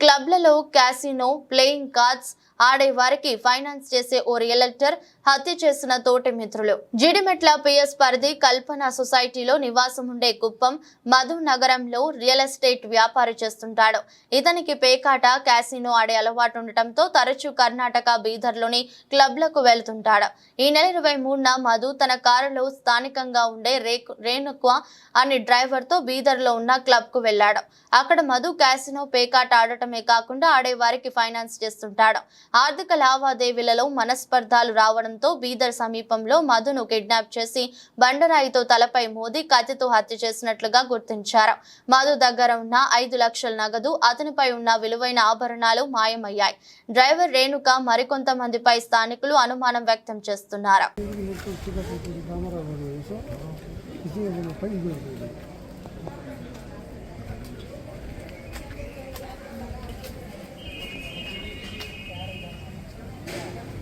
క్లబ్లలో casino playing cards ఆడే వారికి finance చేసే ఓ రియల్టర్ హత్య చేసిన తోటి మిత్రులు. జిడిమెట్ల పిఎస్ పరిధి కల్పన సొసైటీలో నివాసం ఉండే కుప్పం మధు నగరంలో రియల్ ఎస్టేట్ వ్యాపారి చేస్తుంటాడు. ఇతనికి పేకాట క్యాసినో ఆడే అలవాటు ఉండటంతో తరచూ కర్ణాటక బీదర్లోని క్లబ్లకు వెళ్తుంటాడు. ఈ నెల ఇరవై మూడున మధు తన కారులో స్థానికంగా ఉండే రేకు రేణుక అనే డ్రైవర్తో బీదర్లో ఉన్న క్లబ్కు వెళ్ళాడు. అక్కడ మధు క్యాసినో పేకాట ఆడటం ఆడటమే కాకుండా ఆడేవారికి ఫైనాన్స్ చేస్తుంటాడు. ఆర్థిక లావాదేవీలలో మనస్పర్ధాలు రావడంతో బీదర్ సమీపంలో మధును కిడ్నాప్ చేసి బండరాయితో తలపై మోదీ కత్తితో హత్య చేసినట్లుగా గుర్తించారు. మధు దగ్గర ఉన్న ఐదు లక్షల నగదు అతనిపై ఉన్న విలువైన ఆభరణాలు మాయమయ్యాయి. డ్రైవర్ రేణుక మరికొంతమందిపై స్థానికులు అనుమానం వ్యక్తం చేస్తున్నారు.